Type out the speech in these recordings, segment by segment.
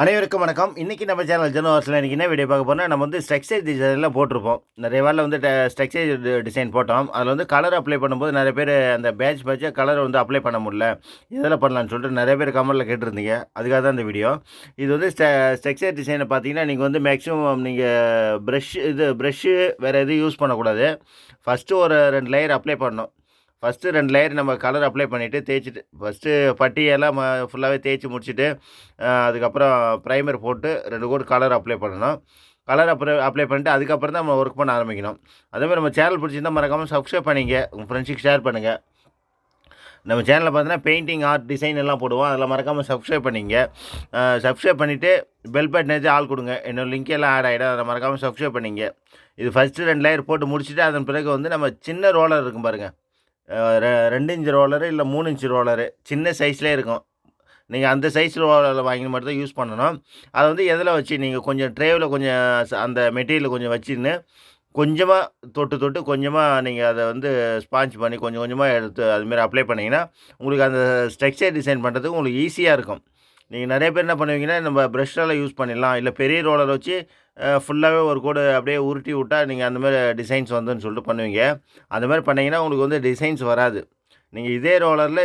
அனைவருக்கும் வணக்கம். இன்றைக்கி நம்ம சேனல் ஜெனோவர்ஸில் இன்றைக்கி என்ன வீடியோ பார்க்க போனால் நம்ம வந்து ஸ்ட்ரக்சர் டிசைனில் போட்டிருப்போம். நிறைய வேலை வந்து ஸ்ட்ரக்சர் டிசைன் போட்டோம். அதில் வந்து கலர் அப்ளை பண்ணும்போது நிறைய பேர் அந்த பேட்ச் பேட்சாக கலர் வந்து அப்ளை பண்ண முடியல. எதில் பண்ணலான்னு சொல்லிட்டு நிறைய பேர் கமெண்ட்டில் கேட்டிருந்தீங்க. அதுக்காக தான் இந்த வீடியோ இது வந்து ஸ்ட்ரக்சர் டிசைனை பார்த்தீங்கன்னா நீங்கள் வந்து மேக்ஸிமம் நீங்கள் ப்ரெஷ் இது ப்ரெஷ்ஷு வேறு எதுவும் யூஸ் பண்ணக்கூடாது. ஃபஸ்ட்டு ஒரு ரெண்டு லேயர் அப்ளை பண்ணணும். ஃபஸ்ட்டு ரெண்டு லேயர் நம்ம கலர் அப்ளை பண்ணிவிட்டு தேய்ச்சிட்டு ஃபஸ்ட்டு பட்டியெல்லாம் ஃபுல்லாகவே தேய்ச்சி முடிச்சுட்டு அதுக்கப்புறம் ப்ரைமர் போட்டு ரெண்டு கோடு கலர் அப்ளை பண்ணணும். கலர் அப்ளை அப்ளை பண்ணிட்டு அதுக்கப்புறம் தான் நம்ம ஒர்க் பண்ண ஆரம்பிக்கணும். அதேமாதிரி நம்ம சேனல் பிடிச்சிருந்தா மறக்காமல் சப்ஸ்கிரைப் பண்ணிங்க. உங்கள் ஃப்ரெண்ட்ஸுக்கு ஷேர் பண்ணுங்கள் நம்ம சேனலில் பார்த்தீங்கன்னா பெயிண்டிங் ஆர்ட் டிசைன் எல்லாம் போடுவோம். அதில் மறக்காமல் சப்ஸ்கிரைப் பண்ணிங்க. சப்ஸ்கிரைப் பண்ணிவிட்டு பெல் பட்டன் எடுத்து ஆள் கொடுங்க. என்னோடய லிங்க் எல்லாம் ஆட் ஆகிடும் அதை மறக்காமல் சப்ஸ்கிரைப் பண்ணிங்க. இது ஃபஸ்ட்டு ரெண்டு லேயர் போட்டு முடிச்சுட்டு அதன் பிறகு வந்து நம்ம சின்ன ரோலர் இருக்கும் பாருங்கள் ரெண்டு இன்ச் ரோலரு இல்லை மூணு இன்ச் ரோலரு. சின்ன சைஸ்லேயே இருக்கும். நீங்கள் அந்த சைஸ் ரோலரில் வாங்கி மட்டும் தான் யூஸ் பண்ணணும். அதை வந்து எதில் வச்சு நீங்கள் கொஞ்சம் ட்ரேவில் கொஞ்சம் அந்த மெட்டீரியல் கொஞ்சம் வச்சுன்னு கொஞ்சமாக தொட்டு தொட்டு கொஞ்சமாக நீங்கள் அதை வந்து ஸ்பாஞ்ச் பண்ணி கொஞ்சம் கொஞ்சமாக எடுத்து அதுமாரி அப்ளை பண்ணிங்கன்னா உங்களுக்கு அந்த ஸ்ட்ரக்சர் டிசைன் பண்ணுறதுக்கு உங்களுக்கு ஈஸியாக இருக்கும். நீங்கள் நிறைய பேர் என்ன பண்ணுவீங்கன்னா நம்ம ப்ரெஷ்ஷால் யூஸ் பண்ணிடலாம். இல்லை பெரிய ரோலர் வச்சு ஃபுல்லாகவே ஒரு கோடு அப்படியே உருட்டி விட்டால் நீங்கள் அந்த மாதிரி டிசைன்ஸ் வந்துன்னு சொல்லிட்டு பண்ணுவீங்க. அந்த மாதிரி பண்ணீங்கன்னா உங்களுக்கு வந்து டிசைன்ஸ் வராது. நீங்கள் இதே ரோலரில்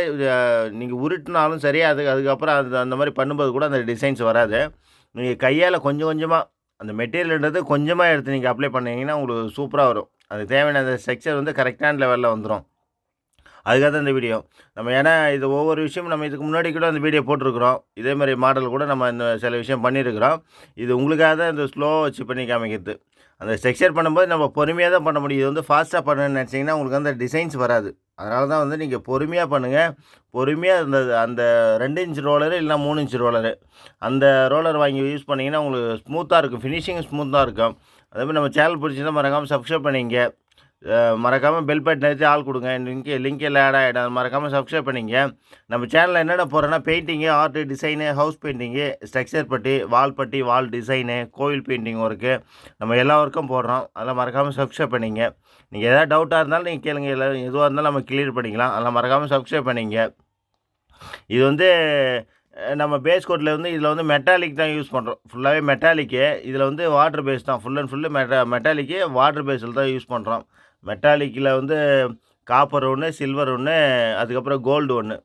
நீங்கள் உருட்டினாலும் சரி அது அதுக்கப்புறம் அது அந்த மாதிரி பண்ணும்போது கூட அந்த டிசைன்ஸ் வராது. நீங்கள் கையால் கொஞ்சம் கொஞ்சமாக அந்த மெட்டீரியல்ன்றது கொஞ்சமாக எடுத்து நீங்கள் அப்ளை பண்ணீங்கன்னா உங்களுக்கு சூப்பராக வரும். அதுக்கு தேவையான அந்த ஸ்ட்ரக்சர் வந்து கரெக்டான லெவலில் வந்துடும் அதுக்காக தான் இந்த வீடியோ நம்ம ஏன்னா இது ஒவ்வொரு விஷயமும் நம்ம இதுக்கு முன்னாடி கூட அந்த வீடியோ போட்டிருக்கிறோம். இதே மாதிரி மாடல் கூட நம்ம இந்த சில விஷயம் பண்ணியிருக்கிறோம். இது உங்களுக்காக தான் இந்த ஸ்லோவாக வச்சு பண்ணி காமிக்கிறது. அந்த ஸ்ட்ரக்சர் பண்ணும்போது நம்ம பொறுமையாக தான் பண்ண முடியும். இது வந்து ஃபாஸ்ட்டாக பண்ணணும்னு நினச்சிங்கன்னா உங்களுக்கு அந்த டிசைன்ஸ் வராது. அதனால தான் வந்து நீங்கள் பொறுமையாக பண்ணுங்கள் பொறுமையாக அந்த அந்த ரெண்டு இன்ச் ரோலரு இல்லைனா மூணு இன்ச் ரோலரு அந்த ரோலர் வாங்கி யூஸ் பண்ணிங்கன்னா உங்களுக்கு ஸ்மூத்தாக இருக்கும். ஃபினிஷிங் ஸ்மூத்தாக இருக்கும். அதே மாதிரி நம்ம சேனல் பிடிச்சிருந்தால் மறக்காமல் சப்ஸ்கிரைப் பண்ணிங்க மறக்காமல் பெல் பட்டன் நிறுத்தி ஆள் கொடுங்க. லிங்க் லிங்க் எல்லாம் ஆட் ஆகிடும் மறக்காமல் சப்ஸ்கிரைப் பண்ணிங்க. நம்ம சேனலில் என்னென்ன போகிறோன்னா painting art design house painting structure putty wall putty wall design கோவில் பெயிண்டிங் ஒர்க்கு நம்ம எல்லா ஒர்க்கும் போடுறோம். அதெல்லாம் மறக்காமல் சப்ஸ்கிரைப் பண்ணிங்க. நீங்கள் எதாவது டவுட்டாக இருந்தாலும் நீங்கள் கேளுங்க. எல்லாம் எதுவாக இருந்தாலும் நம்ம கிளியர் பண்ணிக்கலாம். அதெல்லாம் மறக்காமல் சப்ஸ்கிரைப் பண்ணிங்க. இது வந்து நம்ம பேஸ் கோட்டில் வந்து இதில் வந்து மெட்டாலிக் தான் யூஸ் பண்ணுறோம் ஃபுல்லாகவே மெட்டாலிக்கு இதில் வந்து வாட்டர் பேஸ் தான். Full and full meta metallic water பேஸில் தான் யூஸ் பண்ணுறோம் மெட்டாலிக்கில் வந்து காப்பர் ஒன்று சில்வர் ஒன்று அதுக்கப்புறம் கோல்டு ஒன்று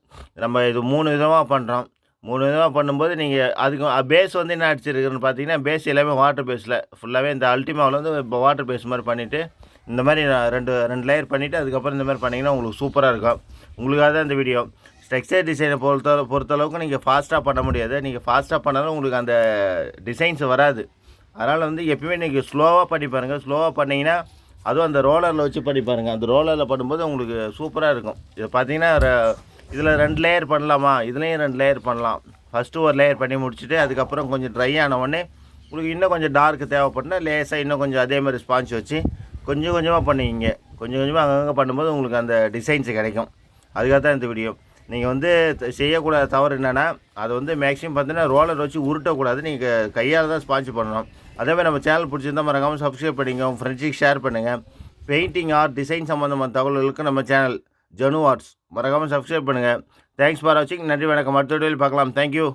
நம்ம இது மூணு விதமாக பண்ணுறோம் மூணு விதமாக பண்ணும்போது நீங்கள் அதுக்கு பேஸ் வந்து என்ன அடிச்சிருக்குன்னு பார்த்தீங்கன்னா பேஸ் எல்லாமே வாட்டர் பேஸில் ஃபுல்லாகவே இந்த அல்டிமாவில் வந்து இப்போ வாட்டர் பேஸ் மாதிரி பண்ணிவிட்டு இந்த மாதிரி நான் ரெண்டு ரெண்டு லேயர் பண்ணிவிட்டு அதுக்கப்புறம் இந்த மாதிரி பண்ணிங்கன்னா உங்களுக்கு சூப்பராக இருக்கும். உங்களுக்காக தான் இந்த வீடியோ ஸ்ட்ரக்சர் டிசைனை பொறுத்த பொறுத்தளவுக்கு நீங்கள் ஃபாஸ்ட்டாக பண்ண முடியாது. நீங்கள் ஃபாஸ்ட்டாக பண்ணாலும் உங்களுக்கு அந்த டிசைன்ஸ் வராது. அதனால் வந்து எப்பயுமே நீங்கள் ஸ்லோவாக பண்ணி பாருங்கள் ஸ்லோவாக பண்ணிங்கன்னா அதுவும் அந்த ரோலரில் வச்சு பண்ணி பாருங்கள் அந்த ரோலரில் பண்ணும்போது உங்களுக்கு சூப்பராக இருக்கும். இதை பார்த்தீங்கன்னா இதில் ரெண்டு லேயர் பண்ணலாமா? இதுலேயும் ரெண்டு லேயர் பண்ணலாம். ஃபஸ்ட்டு ஒரு லேயர் பண்ணி முடிச்சுட்டு அதுக்கப்புறம் கொஞ்சம் ட்ரை ஆன உடனே உங்களுக்கு இன்னும் கொஞ்சம் டார்க்கு தேவைப்பட்டுனா லேசாக இன்னும் கொஞ்சம் அதே மாதிரி ஸ்பாஞ்ச் வச்சு கொஞ்சம் கொஞ்சமாக பண்ணுவீங்க. கொஞ்சம் கொஞ்சமாக அங்கங்கே பண்ணும்போது உங்களுக்கு அந்த டிசைன்ஸ் கிடைக்கும். அதுக்காக தான் இந்த வீடியோ நீங்கள் வந்து செய்யக்கூடாத தவறு என்னென்னா அது வந்து மேக்ஸிமம் பார்த்தீங்கன்னா ரோலர் வச்சு உருட்டக்கூடாது. நீங்கள் கையால் தான் ஸ்பான்ச் பண்ணணும். அதே மாதிரி நம்ம சேனல் பிடிச்சிருந்தா மறக்காமல் சப்ஸ்கிரைப் பண்ணிங்க உங்கள் ஃப்ரெண்ட்ஸுக்கு ஷேர் பண்ணுங்கள் பெயிண்டிங் ஆர்ட் டிசைன் சம்மந்தமான தகவல்களுக்கு நம்ம சேனல் ஜனு ஆர்ட்ஸ் மறக்காமல் சப்ஸ்கிரைப் பண்ணுங்கள் தேங்க்ஸ் ஃபார் வாட்சிங் நன்றி வணக்கம். அடுத்த வீடியோவில் பார்க்கலாம். தேங்க்யூ